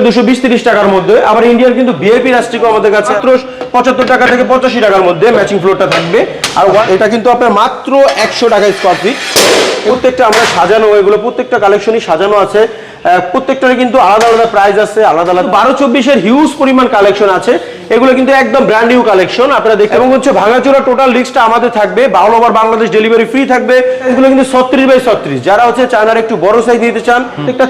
দুশো বিশ তিরিশ টাকার মধ্যে। আবার ইন্ডিয়ান কিন্তু বিআইপি রাস্ট্রিকও আমাদের কাছে টাকা থেকে পঁচাশি টাকার মধ্যে ম্যাচিং ফ্লোরটা থাকবে। আর এটা কিন্তু আপনার মাত্র একশো টাকা স্কোয়ার ফিট প্রত্যেকটা আমরা সাজানো, এগুলো প্রত্যেকটা কালেকশনই সাজানো আছে। প্রত্যেকটারই কিন্তু আলাদা আলাদা প্রাইস আছে, আলাদা আলাদা হিউজ পরিমাণ কালেকশন আছে। এগুলো কিন্তু একদম ব্র্যান্ড নিউ কালেকশন আপনারা দেখেন এবং হচ্ছে ভাঙাচোরা টোটাল লিস্টটা আমাদের থাকবে। বাউল ওভার বাংলাদেশ ডেলিভারি ফ্রি থাকবে। এগুলো কিন্তু ছত্রিশ বাই ছত্রিশ। যারা হচ্ছে চায়নার একটু বড় সাইজ নিতে চান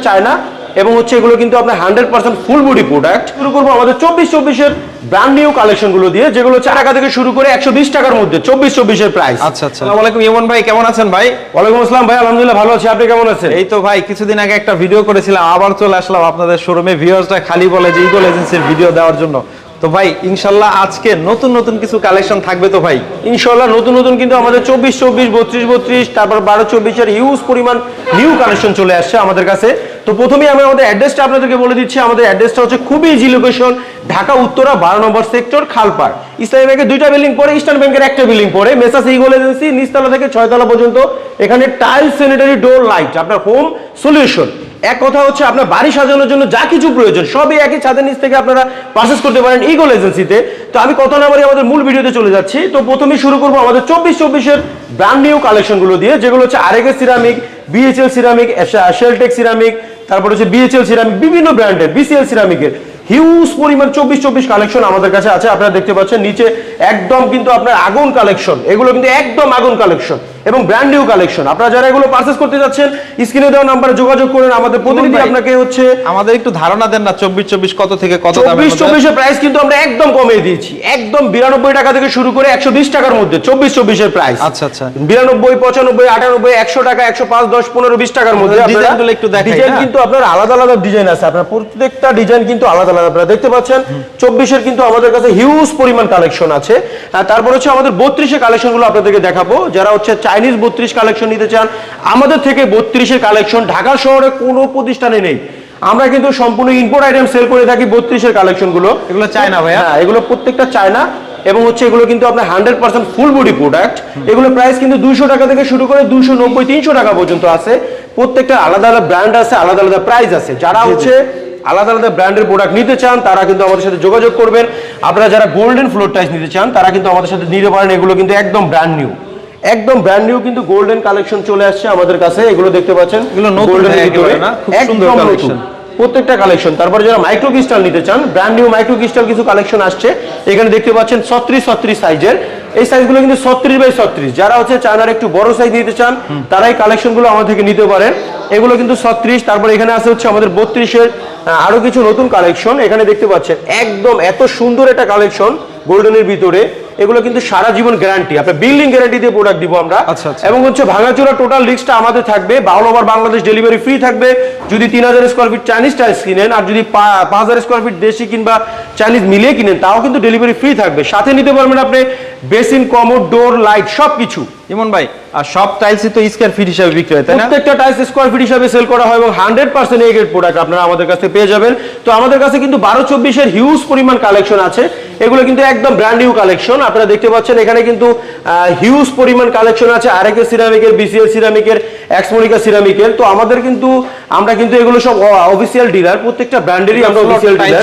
চায়না এবং হচ্ছে এগুলো কিন্তু আপনার hundred percent full body product শুরু করব আমাদের চব্বিশ চব্বিশের ব্র্যান্ড নিউ কালেকশনগুলো দিয়ে যেগুলো চার টাকা থেকে শুরু করে একশো বিশ টাকার মধ্যে চব্বিশ চব্বিশের প্রাইস আচ্ছা আচ্ছা। আসসালামু আলাইকুম ইমন ভাই কেমন আছেন ভাই? ওয়ালাইকুম আসসালাম ভাই আলহামদুলিল্লাহ ভালো আছি আপনি কেমন আছেন? এই তো ভাই কিছুদিন আগে একটা ভিডিও করেছিলাম আবার চলে আসলাম আপনাদের শোরুমে ভিউয়ার্সটা খালি বলে যে ইগল এজেন্সির ভিডিও দেওয়ার জন্য। তো ভাই ইনশাল্লাহ আজকে নতুন নতুন কিছু কালেকশন থাকবে তো ভাই? ইনশাল্লাহ নতুন নতুন কিন্তু আমাদের চব্বিশ চব্বিশ বত্রিশ বত্রিশ তারপর বারো চব্বিশের হিউজ পরিমাণ নিউ কালেকশন চলে আসছে আমাদের কাছে। তো প্রথমেই আমি আমাদের অ্যাড্রেসটা আপনাদেরকে বলে দিচ্ছি। আমাদের অ্যাড্রেসটা হচ্ছে খুবই ইজি লোকেশন ঢাকা, উত্তরা, বারো নম্বর সেক্টর খালপাড়। ইসলামী ব্যাংকের দুইটা বিল্ডিং পরে ইস্টার্ন ব্যাংকের একটা বিল্ডিং পরে মেসাস ইগল এজেন্সি নিচতলা থেকে ছয়তলা পর্যন্ত। এখানে টাইল স্যানিটারি ডোর লাইট আপনার হোম সলিউশন এক কথা হচ্ছে আপনার বাড়ি সাজানোর জন্য যা কিছু প্রয়োজন, সবই একই ছাদের নিচ থেকে আপনারা পারচেস করতে পারেন ইগল এজেন্সিতে তো আমি কথা না বলে আমাদের মূল ভিডিওতে চলে যাচ্ছি। তো প্রথমেই শুরু করব আমাদের চব্বিশ চব্বিশের ব্র্যান্ড নিউ কালেকশনগুলো দিয়ে, যেগুলো হচ্ছে আরেকে ceramic BHL ceramic Sheltech ceramic তারপর হচ্ছে বিএচএল সিরামিক বিভিন্ন ব্র্যান্ডের বিসিএল সিরামিকের হিউজ পরিমাণ চব্বিশ চব্বিশ কালেকশন আমাদের কাছে আছে। আপনারা দেখতে পাচ্ছেন, নিচে একদম কিন্তু আপনার আগুন কালেকশন এগুলো কিন্তু একদম আগুন কালেকশন এবং ব্র্যান্ড নিউ কালেকশন আপনারা যারা এগুলো পারচেস করতে যাচ্ছেন স্ক্রিনে দেওয়া নাম্বারে যোগাযোগ করেন আমাদের প্রতিনিধি আপনাকে হচ্ছে আমাদের একটু ধারণা দেন না চব্বিশ চব্বিশ কত থেকে কত চব্বিশ? চব্বিশের প্রাইস কিন্তু আমরা একদম কমিয়ে দিয়েছি। একদম বিরানব্বই টাকা থেকে শুরু করে একশো বিশ টাকার মধ্যে চব্বিশ চব্বিশের প্রাইস আচ্ছা আচ্ছা। বিরানব্বই পঁচানব্বই আটানব্বই একশো টাকা একশো পাঁচ দশ পনেরো বিশ টাকার মধ্যে ডিজাইনগুলো একটু দেখাই, ডিজাইন হ্যাঁ? কিন্তু আপনার আলাদা আলাদা ডিজাইন আছে। আপনার প্রত্যেকটা ডিজাইন কিন্তু আলাদা আলাদা। আপনারা দেখতে পাচ্ছেন চব্বিশের কিন্তু আমাদের কাছে হিউজ পরিমাণ কালেকশন আছে। তারপর হচ্ছে আমাদের বত্রিশের কালেকশনগুলো আপনাদেরকে দেখাবো। যারা হচ্ছে চাইনিজ বত্রিশ কালেকশন নিতে চান আমাদের থেকে বত্রিশের কালেকশন ঢাকা শহরে কোনো প্রতিষ্ঠানে নেই। আমরা কিন্তু সম্পূর্ণ ইম্পোর্ট আইটেম সেল করে থাকি বত্রিশের কালেকশনগুলো। এগুলো চায়না ভাইয়া? হ্যাঁ এগুলো প্রত্যেকটা চায়না এবং হচ্ছে এগুলো কিন্তু আপনার hundred percent full body product এগুলো প্রাইস কিন্তু দুইশো টাকা থেকে শুরু করে দুইশো নব্বই তিনশো টাকা পর্যন্ত আছে। প্রত্যেকটা আলাদা আলাদা ব্র্যান্ড আছে আলাদা আলাদা প্রাইস আছে। যারা হচ্ছে আলাদা আলাদা ব্র্যান্ডের প্রোডাক্ট নিতে চান তারা কিন্তু আমাদের সাথে যোগাযোগ করবেন। আপনারা যারা গোল্ডেন ফ্লোর টাইস নিতে চান তারা কিন্তু আমাদের সাথে নিতে পারেন। এগুলো কিন্তু একদম ব্র্যান্ড নিউ একদম ব্র্যান্ড নিউ কিন্তু গোল্ডেন কালেকশন চলে আসছে আমাদের কাছে এগুলো দেখতে পাচ্ছেন। এগুলো হ্যাঁ, ভিতরে। একদম নতুন। প্রত্যেকটা কালেকশন তারপরে যারা মাইক্রো ক্রিস্টাল নিতে চান ব্র্যান্ড নিউ মাইক্রো ক্রিস্টাল কিছু কালেকশন আসছে। এখানে দেখতে পাচ্ছেন ছত্রিশ ছত্রিশ সাইজের এই সাইজগুলো কিন্তু ছত্রিশ বাই ছত্রিশ। যারা হচ্ছে চায়নার একটু বড় সাইজ নিতে চান তারা এই কালেকশনগুলো আমাদের থেকে নিতে পারেন। এগুলো কিন্তু ছত্রিশ তারপরে এখানে আছে হচ্ছে আমাদের বত্রিশের আরও কিছু নতুন কালেকশন এখানে দেখতে পাচ্ছেন একদম এত সুন্দর একটা কালেকশন গোল্ডেনের ভিতরে। এগুলো কিন্তু সারা জীবন গ্যারান্টি আপনার বিল্ডিং গ্যারান্টি দিয়ে প্রোডাক্ট দিব আমরা। আচ্ছা, আচ্ছা। এবং হচ্ছে ভাঙাচোরা টোটাল রিক্সটা আমাদের থাকবে। বাউল ওভার বাংলাদেশ ডেলিভারি ফ্রি থাকবে। যদি তিন হাজার স্কোয়ার ফিট চাইনিজ টাইস কিনেন আর যদি পাঁচ হাজার স্কোয়ার ফিট দেশি কিংবা চাইনিজ মিলিয়ে কিনেন তাও কিন্তু ডেলিভারি ফ্রি থাকবে। সাথে নিতে পারবেন আপনি বেসিন কমোড ডোর লাইট সব কিছু ইমন ভাই আর সব টাইলসই তো স্কয়ার ফিট হিসাবে বিক্রি হয় তাই না? প্রত্যেকটা টাইলস স্কোয়ার ফিট হিসাবে সেল করা হয় এবং hundred percent A grade product আপনারা আমাদের কাছে পেয়ে যাবেন। তো আমাদের কাছে কিন্তু বারো চব্বিশের হিউজ পরিমাণ কালেকশন আছে। এগুলো কিন্তু একদম ব্র্যান্ড নিউ কালেকশন আপনারা দেখতে পাচ্ছেন এখানে কিন্তু হিউজ পরিমাণ কালেকশন আছে। আরেকের সিরামিকের বিসিএল সিরামিকের এক্সমোনিকা সিরামিকের তো আমাদের কিন্তু আমরা কিন্তু এগুলো সব অফিসিয়াল ডিলার প্রত্যেকটা ব্র্যান্ডেরই আমরা অফিসিয়াল ডিলার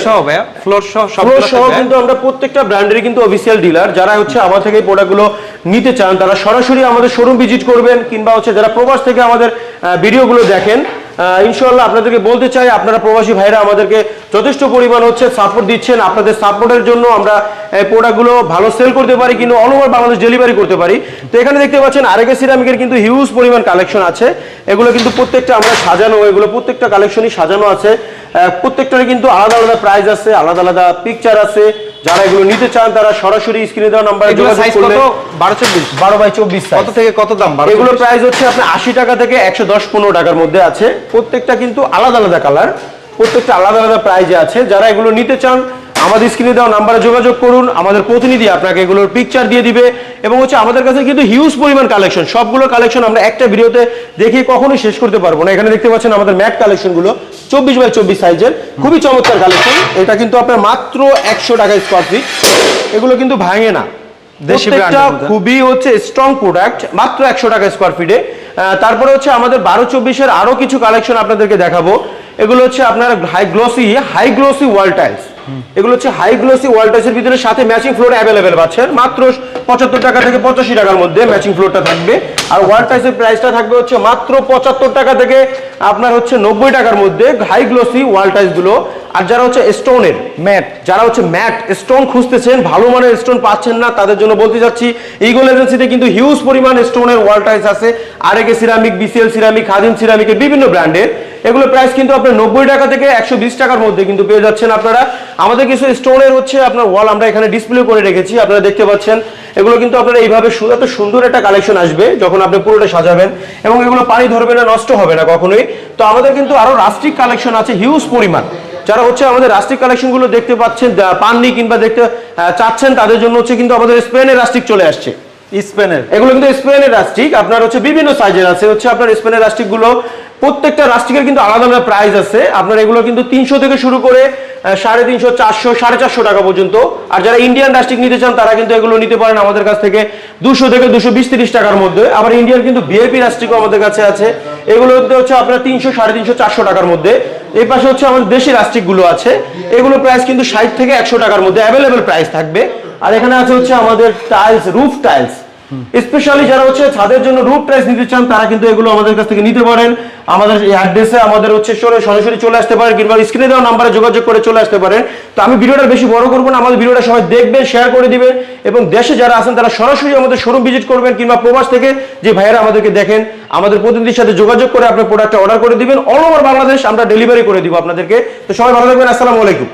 ফ্লোর সহ সব ফ্লোর সহ কিন্তু আমরা প্রত্যেকটা ব্র্যান্ডেরই কিন্তু অফিসিয়াল ডিলার যারা হচ্ছে আমার থেকে প্রোডাক্টগুলো নিতে চান তারা সরাসরি আমাদের শোরুম ভিজিট করবেন কিংবা হচ্ছে যারা প্রবাস থেকে আমাদের ভিডিওগুলো দেখেন ইনশাল্লাহ আপনাদেরকে বলতে চাই, আপনারা প্রবাসী ভাইরা আমাদেরকে যথেষ্ট পরিমাণ হচ্ছে সাপোর্ট দিচ্ছেন। আপনাদের সাপোর্টের জন্য আমরা এই প্রোডাক্টগুলো ভালো সেল করতে পারি, কিন্তু অল বাংলাদেশ ডেলিভারি করতে পারি। তো এখানে দেখতে পাচ্ছেন, আরেকে সিরামিকের কিন্তু হিউজ পরিমাণ কালেকশন আছে। এগুলো কিন্তু প্রত্যেকটা আমরা সাজানো, এগুলো প্রত্যেকটা কালেকশনই সাজানো আছে। প্রত্যেকটারই কিন্তু আলাদা আলাদা প্রাইস আছে, আলাদা আলাদা পিকচার আছে। যারা এগুলো নিতে চান তারা সরাসরি স্ক্রিনে দেওয়া নাম্বারে যোগাযোগ সাইজ করলে কত? বারো চব্বিশ। বারো বাই চব্বিশ কত থেকে কত দাম? বারো এগুলো? প্রাইস হচ্ছে আপনার আশি টাকা থেকে একশো দশ পনেরো টাকার মধ্যে আছে। প্রত্যেকটা কিন্তু আলাদা আলাদা কালার প্রত্যেকটা আলাদা আলাদা প্রাইজে আছে। যারা এগুলো নিতে চান আমাদের স্ক্রিনে দেওয়া নাম্বারে যোগাযোগ করুন আমাদের প্রতিনিধি আপনাকে এগুলোর পিকচার দিয়ে দিবে এবং হচ্ছে আমাদের কাছে কিন্তু হিউজ পরিমাণ কালেকশন সবগুলো কালেকশন আমরা একটা ভিডিওতে দেখিয়ে কখনোই শেষ করতে পারব না। এখানে দেখতে পাচ্ছেন আমাদের ম্যাট কালেকশনগুলো চব্বিশ বাই চব্বিশ সাইজের খুবই চমৎকার কালেকশন এটা কিন্তু আপনার মাত্র একশো টাকা স্কোয়ার ফিট এগুলো কিন্তু ভাঙে না। প্রত্যেকটা। খুবই হচ্ছে স্ট্রং প্রোডাক্ট মাত্র একশো টাকা স্কোয়ার ফিটে তারপরে হচ্ছে আমাদের বারো চব্বিশের আরও কিছু কালেকশন আপনাদেরকে দেখাবো। এগুলো হচ্ছে আপনার high glossy high glossy wall tiles এগুলো হচ্ছে হাই গ্লোসি ওয়ালটাসের ভিতরে সাথে ম্যাচিং ফ্লোর অ্যাভেলেবেল পাচ্ছেন। মাত্র পঁচাত্তর টাকা থেকে পঁচাশি টাকার মধ্যে ম্যাচিং ফ্লোরটা থাকবে। আর ওয়ালটাসের প্রাইসটা থাকবে হচ্ছে মাত্র পঁচাত্তর টাকা থেকে আপনার হচ্ছে নব্বই টাকার মধ্যে হাই গ্লোসি ওয়ালগুলো। আর যারা হচ্ছে স্টোনের ম্যাট, যারা হচ্ছে ম্যাট, স্টোন খুঁজতেছেন, ভালো মানের স্টোন পাচ্ছেন না, তাদের জন্য বলতে চাচ্ছি ইগল এজেন্সিতে কিন্তু হিউজ পরিমাণ স্টোনের ওয়াল টাইলস আছে। আরেকে সিরামিক বিসিএল সিরামিক খাদিম সিরামিকের বিভিন্ন ব্র্যান্ডের এগুলো প্রাইস কিন্তু আপনার নব্বই টাকা থেকে একশো বিশ টাকার মধ্যে কিন্তু পেয়ে যাচ্ছেন আপনারা। আমাদের কিছু স্টোনের হচ্ছে আপনার ওয়াল আমরা এখানে ডিসপ্লে করে রেখেছি, আপনারা দেখতে পাচ্ছেন। এগুলো কিন্তু আপনারা এইভাবে এত সুন্দর একটা কালেকশন আসবে যখন আপনি পুরোটা সাজাবেন, এবং এগুলো পানি ধরবে না, নষ্ট হবে না কখনোই। তো আমাদের কিন্তু আরও রাস্ট্রিক কালেকশন আছে হিউজ পরিমাণ। যারা হচ্ছে আমাদের রাস্টিক কালেকশনগুলো দেখতে পাচ্ছেন পাননি কিংবা দেখতে চাচ্ছেন তাদের জন্য হচ্ছে কিন্তু আমাদের স্পেনের রাস্টিক চলে আসছে। স্পেনের। এগুলো কিন্তু স্পেনের রাস্টিক আপনার হচ্ছে বিভিন্ন সাইজের আছে হচ্ছে আপনার স্পেনের রাস্টিকগুলো প্রত্যেকটা রাস্টিকের কিন্তু আলাদা আলাদা প্রাইস আছে। আপনার এগুলো কিন্তু তিনশো থেকে শুরু করে সাড়ে তিনশো চারশো সাড়ে চারশো টাকা পর্যন্ত। আর যারা ইন্ডিয়ান রাস্টিক নিতে চান তারা কিন্তু এগুলো নিতে পারেন আমাদের কাছ থেকে দুশো থেকে দুশো বিশ তিরিশ টাকার মধ্যে। আবার ইন্ডিয়ান কিন্তু ভিআইপি রাস্টিকও আমাদের কাছে আছে। এগুলো হচ্ছে আপনার তিনশো, সাড়ে তিনশো, চারশো টাকার মধ্যে। এই পাশে হচ্ছে আমাদের দেশি রাস্টিকগুলো আছে। এগুলো প্রাইস কিন্তু ষাট থেকে একশো টাকার মধ্যে অ্যাভেলেবেল প্রাইস থাকবে। আর এখানে আছে হচ্ছে আমাদের টাইলস রুফ টাইলস স্পেশালি যারা হচ্ছে ছাদের জন্য রুফ টাইলস নিতে চান, তারা কিন্তু এগুলো আমাদের কাছ থেকে নিতে পারেন। আমাদের এই অ্যাড্রেসে আমাদের হচ্ছে সরাসরি চলে আসতে পারেন, কিংবা স্ক্রিনে দেওয়া নাম্বারে যোগাযোগ করে চলে আসতে পারেন। তো আমি ভিডিওটা বেশি বড় করব না, আমাদের ভিডিওটা সবাই দেখবেন শেয়ার করে দিবেন, এবং দেশে যারা আছেন, তারা সরাসরি আমাদের শোরুম ভিজিট করবেন, কিংবা প্রবাস থেকে যে ভাইয়েরা আমাদেরকে দেখেন, আমাদের প্রতিনিধির সাথে যোগাযোগ করে আপনার প্রোডাক্টটা অর্ডার করে দিবেন। অল ওভার বাংলাদেশ আমরা ডেলিভারি করে দিব আপনাদেরকে। তো সবাই ভালো থাকবেন, আসসালামু আলাইকুম।